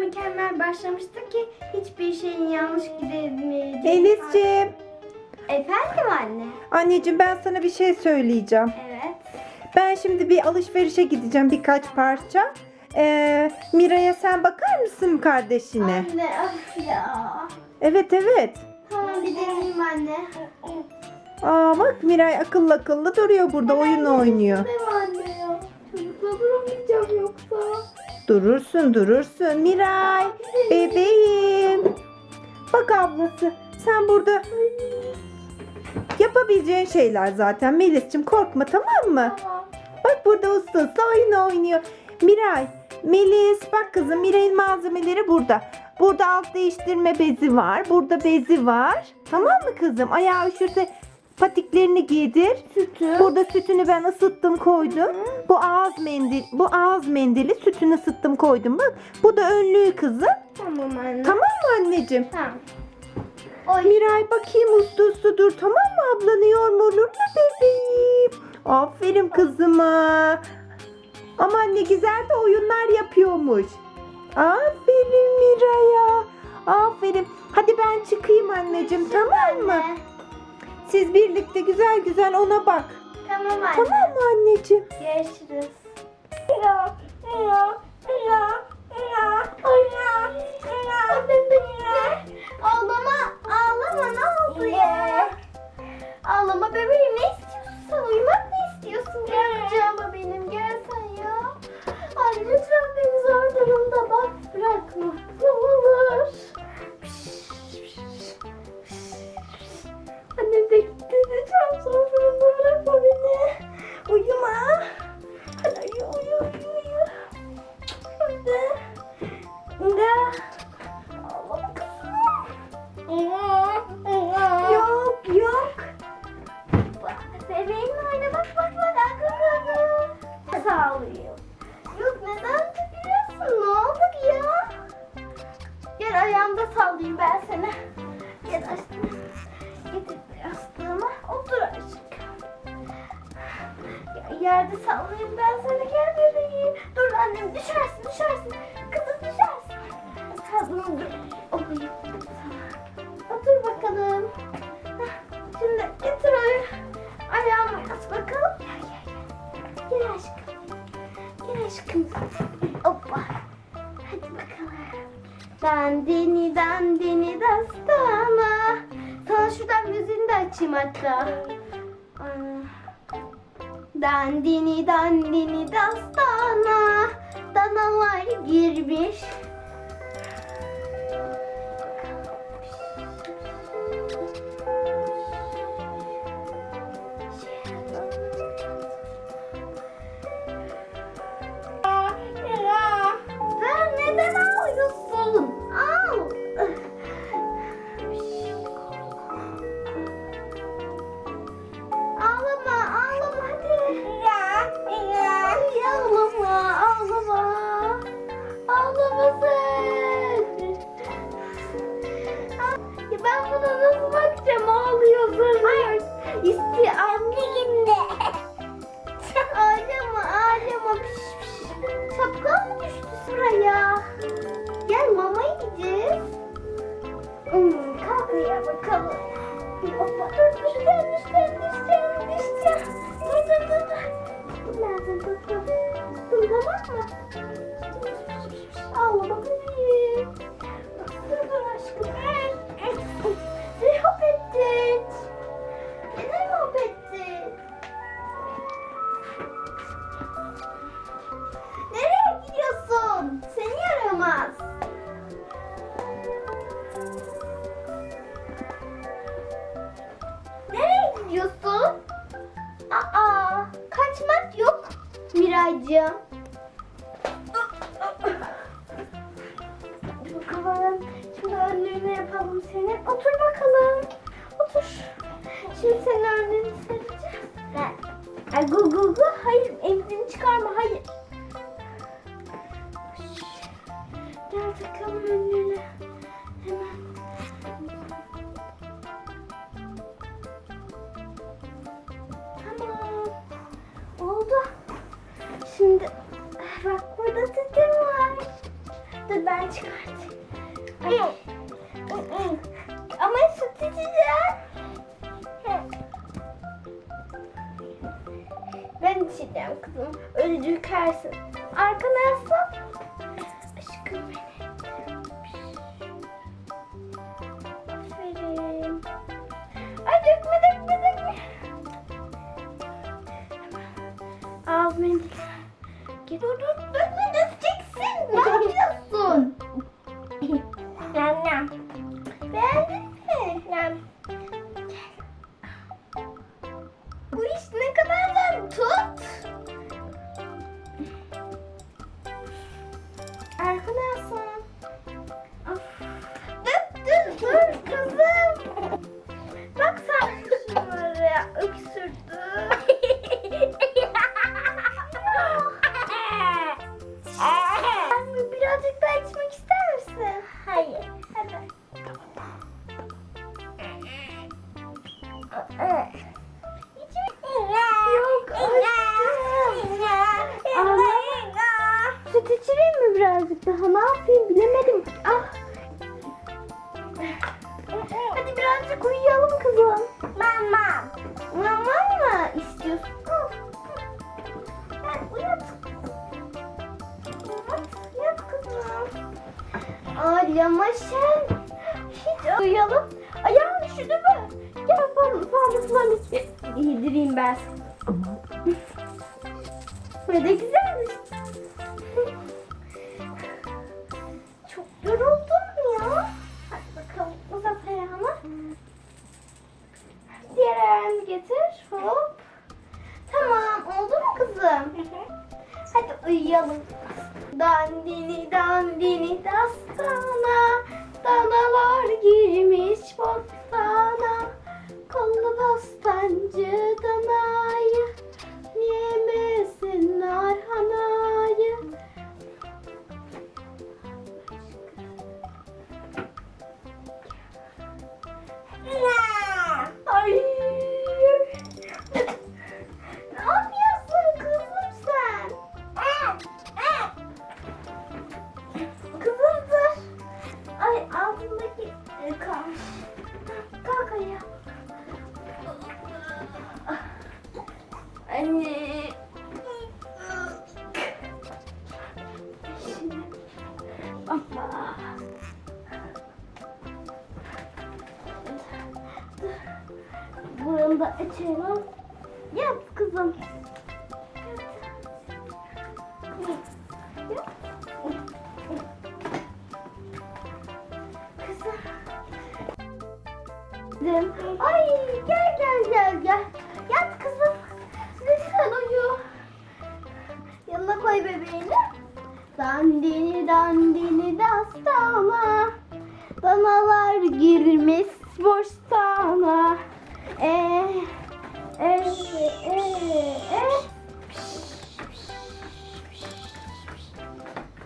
mükemmel başlamıştık ki hiçbir şeyin yanlış gidemeyeceğini. Melis'ciğim. Efendim anne. Anneciğim ben sana bir şey söyleyeceğim. Evet. Ben şimdi bir alışverişe gideceğim birkaç parça. Ee, Mira'ya sen bakar mısın kardeşine? Anne of ya. Evet evet. Tamam bir deneyeyim anne. Aa bak Miray akıllı akıllı duruyor burada oyun oynuyor. Mi anne ya? Çocukla duramayacağım yoksa. Durursun durursun Miray bebeğim. Bak ablası sen burada yapabileceğin şeyler zaten Melis'cim korkma tamam mı? Tamam. Bak burada usta usta oyun oynuyor. Miray, Melis bak kızım Miray'ın malzemeleri burada. Burada alt değiştirme bezi var. Burada bezi var. Tamam mı kızım? Ayağı üşürse patiklerini giydir. Sütü. Burada sütünü ben ısıttım koydum. Bu ağız mendil, bu ağız mendili sütünü ısıttım koydum bak. Bu da önlüğü kızım. Tamam anne. Tamam mı anneciğim? Tamam. Oy. Miray bakayım uslu uslu dur tamam mı ablanı yorma olur mu bebeğim? Aferin kızıma. Aman ne güzel de oyunlar yapıyormuş. Aferin Miray'a. Aferin. Hadi ben çıkayım anneciğim tamam mı? Anne. Siz birlikte güzel güzel ona bak. Tamam anne. Tamam mı anneciğim? Görüşürüz. Dandini dandini dastana. Sana şuradan müziğini de açayım hatta. Dandini dandini dastana. Danalar girmiş. Kaçmak yok Miraycığım. Bakalım. Şimdi önlüğünü yapalım senin. Otur bakalım. Otur. Şimdi senin önlüğünü sereceğiz. Ay, gu gu gu. Hayır emzini çıkarma. Hayır. Gel takalım önlüğünü. Ben içeceğim kızım. Öyle dökersin. Arkana yaslan. İçireyim mi birazcık daha? Ne yapayım bilemedim. Ah. Hadi birazcık uyuyalım kızım. Mama. Mama mı istiyorsun? Gel uyat. Uyat, uyat kızım. Ağlama sen. Hiç uyuyalım. Ayağın üşüdü mü? Gel falan giydireyim ben. Ne de güzelmiş. Çok yoruldum ya. Hadi bakalım uzat ayağını. Diğer ayağını getir. Hop. Tamam oldu mu kızım? Hadi uyuyalım. Dandini dandini dastana Danalar girmiş bostana Kollu bostancı danayı Buranı da açalım. Yap kızım. Yap. Kızım. Ay gel gel gel gel. Yat kızım. Lütfen uyu. Yanına koy bebeğini. Dandini dandini dastana. Danalar girmiş bostana. E e e e.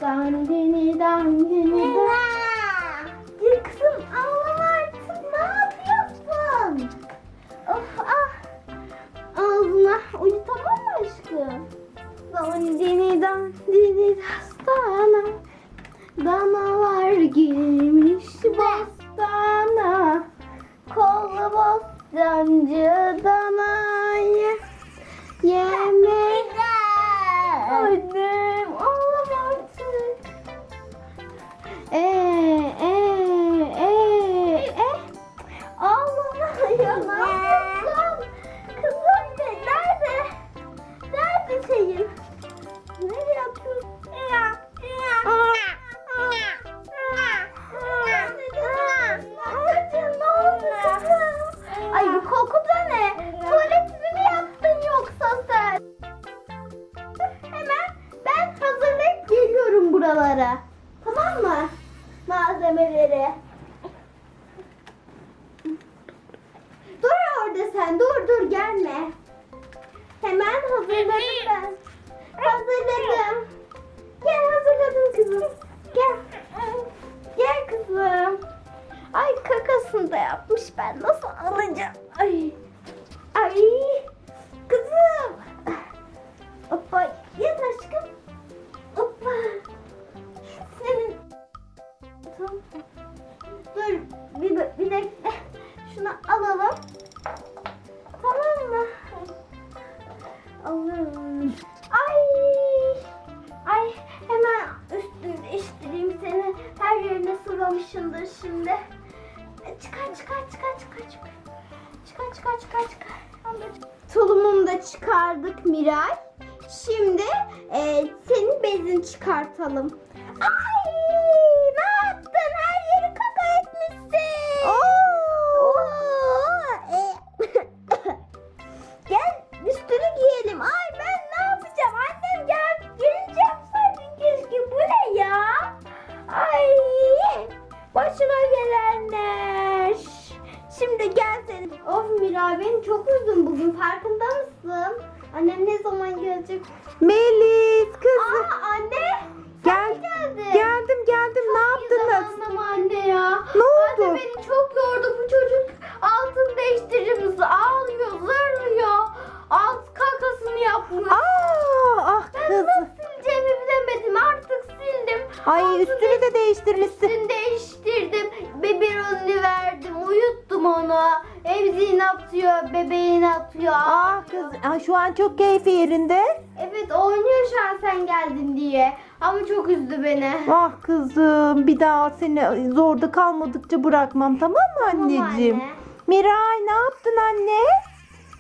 Dandini dandini da. Bostancı danayı sıvamışındır şimdi. Çıkar çıkar çıkar çıkar çıkar. Çıkar çıkar çıkar çıkar. Tulumumu da çıkardık Miray. Şimdi e, senin bezini çıkartalım. Ay Emziğini atıyor, bebeğini atıyor. Ah kız, ah, şu an çok keyfi yerinde. Evet oynuyor şu an sen geldin diye. Ama çok üzdü beni. Ah kızım, bir daha seni zorda kalmadıkça bırakmam tamam mı Tamam anneciğim? anne. Miray ne yaptın anne?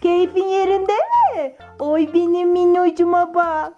Keyfin yerinde mi? Oy benim minnoşuma bak.